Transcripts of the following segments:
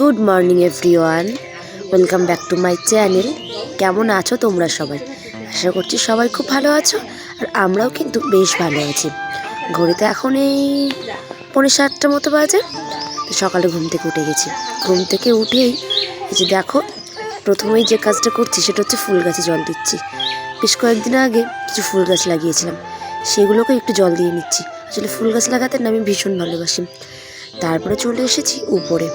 Good morning everyone welcome back to my channel কেমন আছো তোমরা সবাই? আশা করছি সবাই খুব ভালো আছো, আর আমরাও কিন্তু বেশ ভালো আছি। ঘড়িতে এখন এই পৌনে সাতটা মতো বাজে সকালে ঘুম থেকে উঠে গেছি। ঘুম থেকে উঠেই এই যে দেখো, প্রথমেই যে কাজটা করছি সেটা হচ্ছে ফুল গাছে জল দিচ্ছি। বেশ কয়েকদিন আগে কিছু ফুল গাছ লাগিয়েছিলাম, সেগুলোকে একটু জল দিয়ে নিচ্ছি। আসলে ফুল গাছ লাগাতে না আমি ভীষণ ভালোবাসি। তারপরে চলে এসেছি উপরে।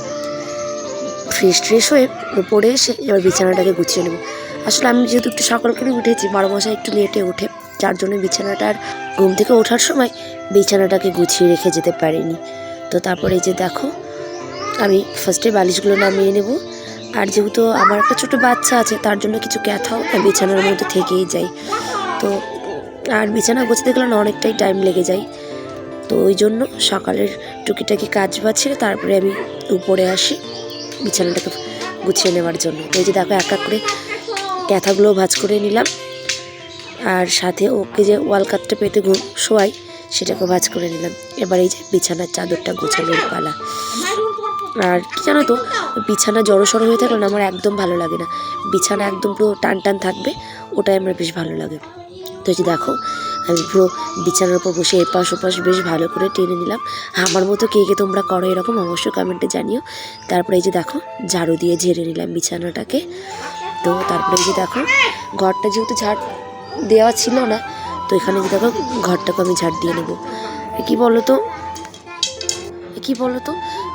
ফ্রেশ ট্রেশ হয়ে উপরে এসে এবার বিছানাটাকে গুছিয়ে নেব। আসলে আমি যেহেতু একটু সকাল করে উঠেছি, বারো মশাই একটু লেটে ওঠে, যার জন্য বিছানাটার ঘুম থেকে ওঠার সময় বিছানাটাকে গুছিয়ে রেখে যেতে পারিনি। তো তারপরে যে দেখো, আমি ফার্স্টে বালিশগুলো নামিয়ে নেব। আর যেহেতু আমার একটা ছোটো বাচ্চা আছে, তার জন্য কিছু ক্যাথাও বিছানার মধ্যে থেকেই যায় তো আর বিছানা গোছাতে গেলে অনেকটাই টাইম লেগে যায়। তো ওই জন্য সকালের টুকিটাকি কাজ বাজ ছেড়ে তারপরে আমি উপরে আসি। বিছানাটাকে গুছিয়ে নেওয়ার জন্য। এই যে দেখো, এক এক করে ক্যাথাগুলো ভাজ করে নিলাম। আর সাথে ওকে যে ওয়াল কাতটা পেতে শোয়াই সেটাকে ভাজ করে নিলাম। এবার এই যে বিছানার চাদরটা গোছানোর পালা। আর কি জানো তো, বিছানা জড়ো সড়ো হয়ে থাকলে আমার একদম ভালো লাগে না। বিছানা একদম পুরো টান টান থাকবে, ওটাই আমার বেশ ভালো লাগে। তো যে দেখো আমি পুরো বিছানার উপর বসে এপাশ ওপাশ বেশ ভালো করে টেনে নিলাম। আমার মতো কে কে তোমরা করো এরকম অবশ্যই কমেন্টে জানিও। তারপরে এই যে দেখো, ঝাড়ু দিয়ে ঝেড়ে নিলাম বিছানাটাকে। তো তারপরে এই যে দেখো, ঘরটা যেহেতু ঝাড় দেওয়া ছিল না, তো এখানে যে দেখো ঘরটাকে আমি ঝাড় দিয়ে নেব। কি বলো তো কি বলো তো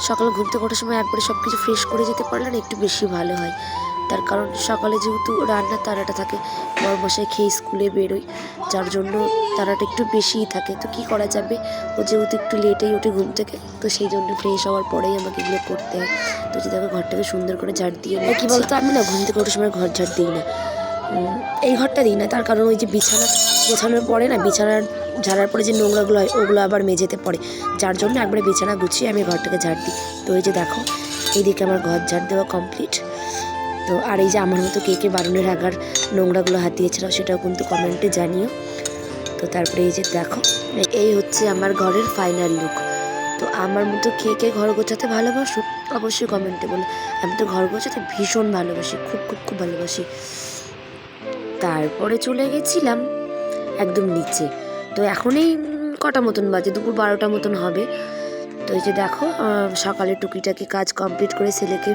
সকালে ঘুম থেকে সময় একবারে সব কিছু ফ্রেশ করে যেতে পারলে না একটু বেশি ভালো হয়। তার কারণ সকালে যেহেতু রান্নার তাড়াটা থাকে বড় মশাই খেয়ে স্কুলে বেরোয়, যার জন্য তাড়াটা একটু বেশিই থাকে। তো কি করা যাবে? ও যেহেতু একটু লেটেই ওঠে ঘুম থেকে, তো সেই জন্য ফ্রেশ হওয়ার পরেই আমাকে এগুলো করতে হয়। তো যে দেখো ঘরটাকে সুন্দর করে ঝাড় দিয়ে নেয়, কী বলতো? আমি না ঘুম থেকে ওঠার সময় ঘর ঝাড় দিই না। এই ঘরটা দিই না, তার কারণ ওই যে বিছানা, গোছানোর পরে না বিছানার ঝাড়ার পরে যে নোংরাগুলো হয়, ওগুলো আবার মেঝেতে পড়ে। যার জন্য একবারে বিছানা গুছিয়ে আমি ঘরটাকে ঝাড় দিই। তো ওই যে দেখো, এইদিকে আমার ঘর ঝাড় দেওয়া কমপ্লিট তো আর এই যে আমার মতো কে কে বারুণের আগার নোংরাগুলো হাত দিয়েছিল সেটাও কিন্তু কমেন্টে জানিও। তো তারপরে এই যে দেখো, এই হচ্ছে আমার ঘরের ফাইনাল লুক তো আমার মতো কে কে ঘর গোছাতে ভালোবাসো, অবশ্যই কমেন্টে বলো। আমি তো ঘর গোছাতে ভীষণ ভালোবাসি, খুব খুব খুব ভালোবাসি। তারপরে চলে গেছিলাম একদম নিচে। তো এখনই কটা মতন বাজে? দুপুর বারোটা মতন হবে। তো এই যে দেখো সকালে টুকিটাকি কাজ কমপ্লিট করে ছেলেকে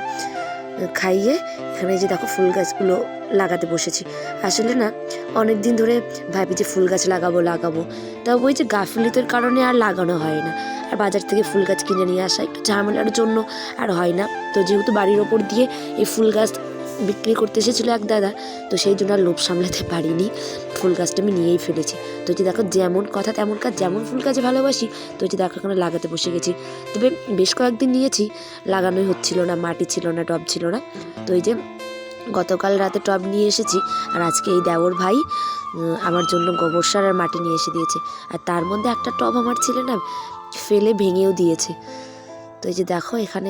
খাইয়ে এখানে যে দেখো ফুল গাছগুলো লাগাতে বসেছি। আসলে না অনেক দিন ধরে ভাবি যে ফুল গাছ লাগাবো লাগাবো। তা ওই যে গাফিলিতের কারণে আর লাগানো হয় না। আর বাজার থেকে ফুল গাছ কিনে নিয়ে আসা একটু ঝামেলার জন্য আর হয় না। তো যেহেতু বাড়ির ওপর দিয়ে এই ফুল গাছ বিক্রি করতে এসেছিল এক দাদা, তো সেই জন্য আর লোভ সামলাতে পারিনি। ফুল গাছটা আমি নিয়েই ফেলেছি। তো যে দেখো যেমন কথা তেমন কাজ, যেমন ফুল গাছে ভালোবাসি, তো যে দেখো এখানে লাগাতে বসে গেছি। তবে বেশ কয়েকদিন নিয়েছি, লাগানোই হচ্ছিল না, মাটি ছিল না, টব ছিল না। তো এই যে গতকাল রাতে টব নিয়ে এসেছি, আর আজকে এই দেওর ভাই আমার জন্য গোবর সার আর মাটি নিয়ে এসে দিয়েছে। আর তার মধ্যে একটা টব আমার ছেলে না ফেলে ভেঙেও দিয়েছে। তো এই যে দেখো এখানে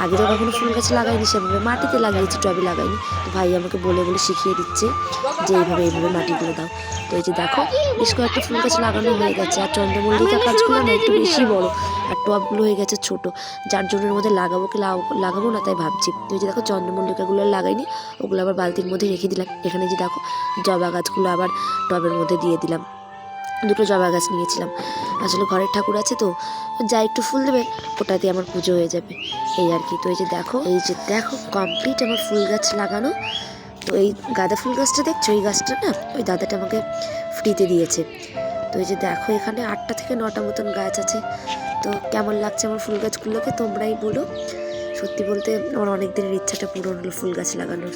আগে তো কখনো ফুল গাছ লাগাইনি সেভাবে মাটিতে লাগিয়েছি টবে লাগাইনি। তো ভাই আমাকে বলে বলে শিখিয়ে দিচ্ছে যে এইভাবে এইভাবে মাটিগুলো দাও। তো এই যে দেখো বেশ কয়েকটা ফুল গাছ লাগানো হয়ে গেছে। আর চন্দ্রমল্লিকা গাছগুলো না একটু বেশি বড় আর টবগুলো হয়ে গেছে ছোট। যার জন্য মধ্যে লাগাবো কি লাগ- লাগাবো না তাই ভাবছি। তো এই যে দেখো চন্দ্রমল্লিকাগুলো লাগাইনি ওগুলো আবার বালতির মধ্যে রেখে দিলাম। এখানে যে দেখো জবা গাছগুলো আবার টবের মধ্যে দিয়ে দিলাম। দুটো জবা গাছ নিয়েছিলাম। আসলে ঘরের ঠাকুর আছে তো, যা একটু ফুল দেবে ওটাতে আমার পুজো হয়ে যাবে। এই আর কি, তো এই যে দেখো, এই যে দেখো কমপ্লিট আমার ফুল গাছ লাগানো। তো এই গাঁদা ফুল গাছটা দেখছ? এই গাছটা না, ওই দাদাটা আমাকে ফ্রিতে দিয়েছে। তো এই যে দেখো, এখানে আটটা থেকে নটা মতন গাছ আছে। তো কেমন লাগছে আমার ফুল গাছগুলোকে তোমরাই বলো। সত্যি বলতে, আমার অনেক দিনের ইচ্ছাটা পূরণ হলো ফুল গাছ লাগানোর।